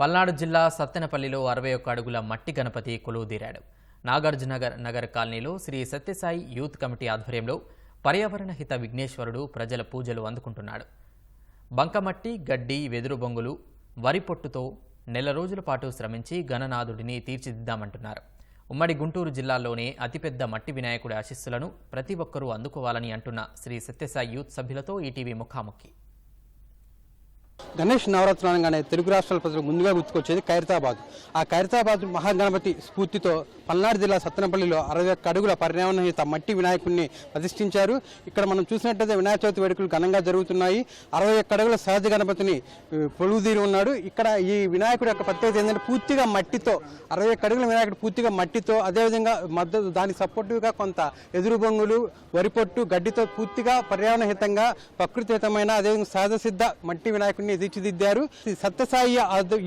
పల్నాడు జిల్లా సత్తెనపల్లిలో అరవై ఒక్క అడుగుల మట్టి గణపతి కొలువుదీరాడు. నాగార్జునగర్ నగర్ కాలనీలో శ్రీ సత్యసాయి యూత్ కమిటీ ఆధ్వర్యంలో పర్యావరణ హిత విఘ్నేశ్వరుడు ప్రజల పూజలు అందుకుంటున్నాడు. బంకమట్టి గడ్డి వెదురు బొంగులు వరి పొట్టుతో నెల రోజుల పాటు శ్రమించి గణనాథుడిని తీర్చిదిద్దామంటున్నారు. ఉమ్మడి గుంటూరు జిల్లాలోనే అతిపెద్ద మట్టి వినాయకుడి ఆశీస్సులను ప్రతి ఒక్కరూ అందుకోవాలని అంటున్న శ్రీ సత్యసాయి యూత్ సభ్యులతో ఈటీవీ ముఖాముఖి. గణేష్ నవరాత్రులు అనగానే తెలుగు రాష్ట్రాల ప్రజలకు ముందుగా గుర్తుకొచ్చేది ఖైరతాబాద్. ఆ ఖైరతాబాద్ మహాగణపతి స్ఫూర్తితో పల్నాడు జిల్లా సత్తెనపల్లిలో అరవై ఒక్క అడుగుల పరిణామహిత మట్టి వినాయకుడిని ప్రతిష్ఠించారు. ఇక్కడ మనం చూసినట్టయితే వినాయక చవితి వేడుకలు ఘనంగా జరుగుతున్నాయి. అరవై ఒక్క అడుగుల సహజ గణపతిని పొలుగుదీరి ఉన్నాడు. ఇక్కడ ఈ వినాయకుడి యొక్క ప్రత్యేకత ఏంటంటే పూర్తిగా మట్టితో అరవై ఒక్క అడుగుల వినాయకుడు పూర్తిగా మట్టితో అదేవిధంగా మద్దతు దానికి సపోర్టివ్గా కొంత ఎదురు బొంగులు వరిపొట్టు గడ్డితో పూర్తిగా పర్యావరణ హితంగా ప్రకృతి ప్రకృతిహితమైన అదేవిధంగా సహజ సిద్ధ మట్టి వినాయకుడిని తీర్చిదిద్దారు. ఈ సత్యసాయి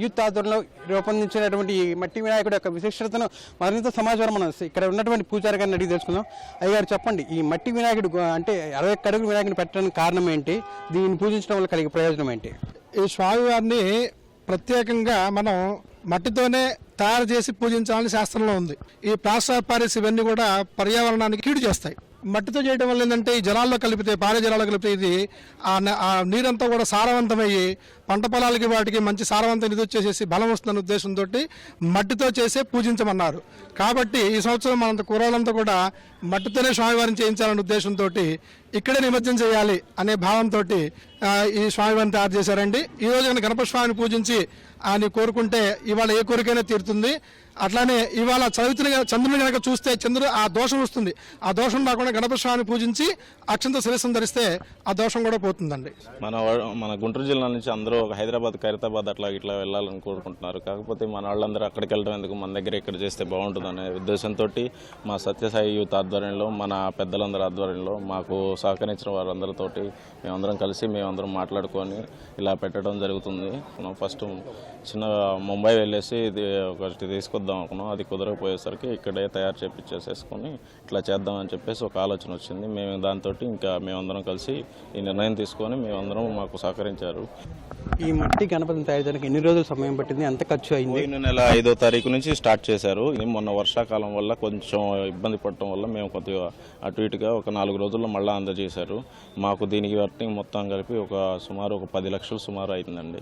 యూత్ ఆధ్వర్యంలో రూపొందించినటువంటి ఈ మట్టి వినాయకుడి యొక్క విశిష్టతను మరింత సమాచారం మనం ఇక్కడ ఉన్నటువంటి పూజారి గారిని అడిగి తెలుసుకుందాం. అయ్యారు చెప్పండి ఈ మట్టి వినాయకుడు అంటే అరవై కడుగులు వినాయకుడిని పెట్టడానికి కారణం ఏంటి? దీన్ని పూజించడం వల్ల కలిగే ప్రయోజనం ఏంటి? ఈ స్వామివారిని ప్రత్యేకంగా మనం మట్టితోనే తయారు చేసి పూజించాలని శాస్త్రంలో ఉంది. ఈ ప్లాస్టర్ పారిస్ ఇవన్నీ కూడా పర్యావరణానికి కీడు చేస్తాయి. మట్టితో చేయడం వల్ల ఏంటంటే ఈ జలాల్లో కలిపితే పారే జలాల్లో కలిపితే ఇది ఆ న- ఆ నీరంతా కూడా సారవంతమయ్యి పంట పొలాలకి వాటికి మంచి సారవంతం ఇది వచ్చేసేసి బలం వస్తుందనే ఉద్దేశంతో మట్టితో చేసే పూజించమన్నారు. కాబట్టి ఈ సంవత్సరం మనంత కూరలంతా కూడా మట్టితోనే స్వామివారిని చేయించాలనే ఉద్దేశంతో ఇక్కడే నిమజ్జనం చేయాలి అనే భావంతో ఈ స్వామివారిని తయారు చేశారండి. ఈ రోజు కనుక గణపతి స్వామిని పూజించి ఆయన కోరుకుంటే ఇవాళ ఏ కోరికైనా తీరుతుంది. అట్లానే ఇవాళ చవితిని చంద్రుని కనుక చూస్తే చంద్రుడు ఆ దోషం వస్తుంది. ఆ దోషం రాకుండా గణపతి స్వామిని పూజించి అక్షంత శిరస్సును ధరిస్తే ఆ దోషం కూడా పోతుందండి. మన మన గుంటూరు జిల్లా నుంచి అందరూ హైదరాబాద్ ఖైరతాబాద్ అట్లా ఇట్లా వెళ్ళాలని కోరుకుంటున్నారు. కాకపోతే మన వాళ్ళందరూ అక్కడికి వెళ్ళడం ఎందుకు? మన దగ్గర ఇక్కడ చేస్తే బాగుంటుందనే ఉద్దేశంతో మా సత్యసాయి యూత్ ఆధ్వర్యంలో మన పెద్దలందరి ఆధ్వర్యంలో మాకు సహకరించిన వారందరితోటి మేమందరం కలిసి మేమందరం మాట్లాడుకొని ఇలా పెట్టడం జరుగుతుంది. ఫస్ట్ చిన్న ముంబై వెళ్ళేసి ఇది ఒకటి తీసుకొద్దాం అనుకున్నాం. అది కుదరకపోయేసరికి ఇక్కడే తయారు చేపించేసేసుకొని ఇట్లా చేద్దామని చెప్పేసి ఒక ఆలోచన వచ్చింది. మేము దాంతో ఇంకా మేమందరం కలిసి ఈ నిర్ణయం తీసుకొని మేమందరం మాకు సహకరించారు. ఈ మట్టి గణపతిని తయారు చేయడానికి ఎన్ని రోజులు సమయం పట్టింది? ఎంత ఖర్చు అయింది? పోయిన నెల ఐదో తారీఖు నుంచి స్టార్ట్ చేశారు. ఇది మొన్న వర్షాకాలం వల్ల కొంచెం ఇబ్బంది పడటం వల్ల మేము కొద్దిగా అటు ఇటుగా ఒక నాలుగు రోజుల్లో మళ్ళీ అందజేశారు. మాకు దీనికి వర్టింగ్ మొత్తం కలిపి ఒక సుమారు ఒక పది లక్షలు సుమారు అయిందండి.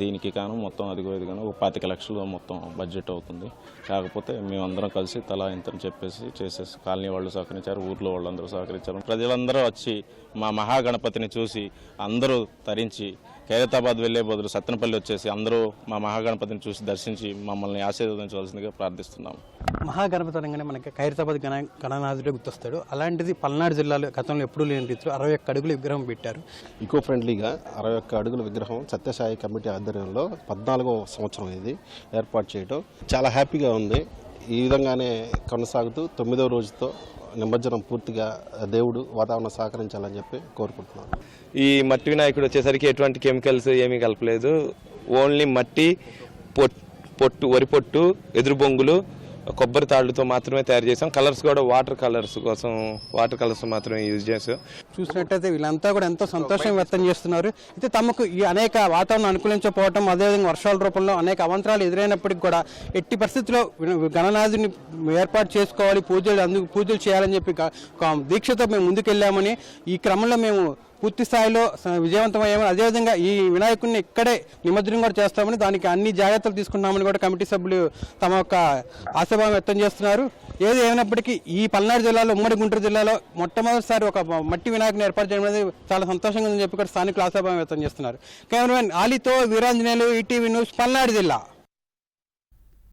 దీనికి కాను మొత్తం అదిగో ఇదిగాను కానీ ఒక పాతిక లక్షలు మొత్తం బడ్జెట్ అవుతుంది. కాకపోతే మేమందరం కలిసి తలా ఇంతని చెప్పేసి చేసేసి కాలనీ వాళ్ళు సహకరించారు ఊర్లో వాళ్ళందరూ సహకరించారు. ప్రజలందరూ వచ్చి మా మహాగణపతిని చూసి అందరూ తరించి ఖైరతాబాద్ వెళ్ళే బదులు సత్తెనపల్లి వచ్చేసి అందరూ మా మహాగణపతిని చూసి దర్శించి మమ్మల్ని ఆశీర్వదించవలసిందిగా ప్రార్థిస్తున్నాము మహాగణపతి అనగానే మనకి ఖైరతాబాద్ గణ గణనాథుడే గుర్తొస్తాడు. అలాంటిది పల్నాడు జిల్లాలో గతంలో ఎప్పుడూ లేని రీతిలో అరవై ఒక్క అడుగుల విగ్రహం పెట్టారు. ఈకో ఫ్రెండ్లీగా అరవై ఒక్క అడుగుల విగ్రహం సత్యసాయి కమిటీ ఆధ్వర్యంలో పద్నాలుగో సంవత్సరం ఇది ఏర్పాటు చేయడం చాలా హ్యాపీగా ఉంది. ఈ విధంగానే కొనసాగుతూ తొమ్మిదవ రోజుతో నిమజ్జనం పూర్తిగా దేవుడు వాతావరణం సహకరించాలని చెప్పి కోరుకుంటున్నాను. ఈ మట్టి వినాయకుడు వచ్చేసరికి ఎటువంటి కెమికల్స్ ఏమీ కలపలేదు. ఓన్లీ మట్టి పొట్- పొట్టు వరి పొట్టు ఎదురు బొంగులు కొబ్బరి తాళ్ళతో మాత్రమే తయారు చేసాం. కలర్స్ కూడా వాటర్ కలర్స్ కోసం వాటర్ కలర్స్ మాత్రమే యూజ్ చేసాం. చూసినట్టయితే వీళ్ళంతా కూడా ఎంతో సంతోషం వ్యక్తం చేస్తున్నారు. అయితే తమకు ఈ అనేక వాతావరణం అనుకూలించకపోవటం అదేవిధంగా వర్షాల రూపంలో అనేక అవంతరాలు ఎదురైనప్పటికీ కూడా ఎట్టి పరిస్థితుల్లో గణనాథుని ఏర్పాటు చేసుకోవాలి పూజలు అందుకు పూజలు చేయాలని చెప్పి దీక్షతో మేము ముందుకెళ్ళామని ఈ క్రమంలో మేము పూర్తి స్థాయిలో విజయవంతమయ్యామని అదేవిధంగా ఈ వినాయకుడిని ఇక్కడే నిమజ్జనం కూడా చేస్తామని దానికి అన్ని జాగ్రత్తలు తీసుకున్నామని కూడా కమిటీ సభ్యులు తమ యొక్క ఆశాభావం వ్యక్తం చేస్తున్నారు. ఏది ఏమైనప్పటికీ ఈ పల్నాడు జిల్లాలో ఉమ్మడి గుంటూరు జిల్లాలో మొట్టమొదటిసారి ఒక మట్టి వినాయకుని ఏర్పాటు చేయడం అనేది చాలా సంతోషంగా ఉందని చెప్పి కూడా స్థానికులు ఆశాభావం వ్యక్తం చేస్తున్నారు. కెమెరామెన్ ఆలీతో వీరాంజనేయులు ఈటీవీ న్యూస్ పల్నాడు జిల్లా.